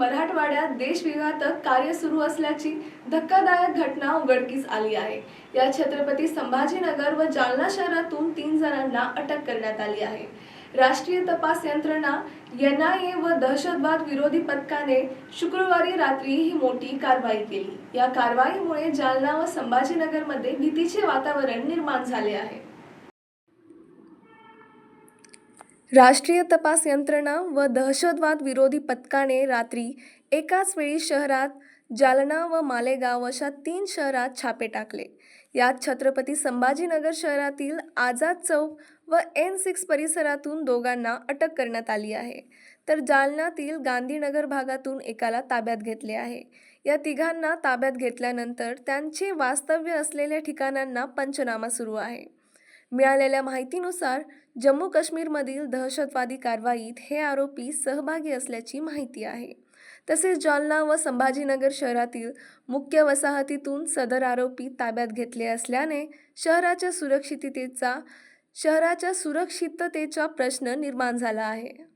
मराठवाड्यात देशविघातक कार्य सुरू असल्याची धक्कादायक घटना उघडकीस आली आहे. या छत्रपती संभाजीनगर व जालना शहरातून तीन जणांना अटक करण्यात आली आहे. राष्ट्रीय तपास यंत्रणा एन आय ए व दहशतवाद विरोधी पथकाने शुक्रवारी रात्री ही मोठी कारवाई केली. या कारवाईमुळे जालना व संभाजीनगरमध्ये भीतीचे वातावरण निर्माण झाले आहे. राष्ट्रीय तपास यंत्रणा व दहशतवाद विरोधी पथकाने रात्री एकाच वेळी शहरात जालना व मालेगाव अशा तीन शहरात छापे टाकले. यात छत्रपती संभाजीनगर शहरातील आझाद चौक व एन सिक्स परिसरातून दोघांना अटक करण्यात आली आहे. तर जालन्यातील गांधीनगर भागातून एकाला ताब्यात घेतले आहे. या तिघांना ताब्यात घेतल्यानंतर त्यांचे वास्तव्य असलेल्या ठिकाणांना पंचनामा सुरू आहे. मिळालेल्या माहितीनुसार जम्मू काश्मीरमधील दहशतवादी कारवाईत हे आरोपी सहभागी असल्याची माहिती आहे. तसेच जालना व संभाजीनगर शहरातील मुख्य वसाहतीतून सदर आरोपी ताब्यात घेतले असल्याने शहराच्या सुरक्षिततेचा शहराच्या सुरक्षिततेचा प्रश्न निर्माण झाला आहे.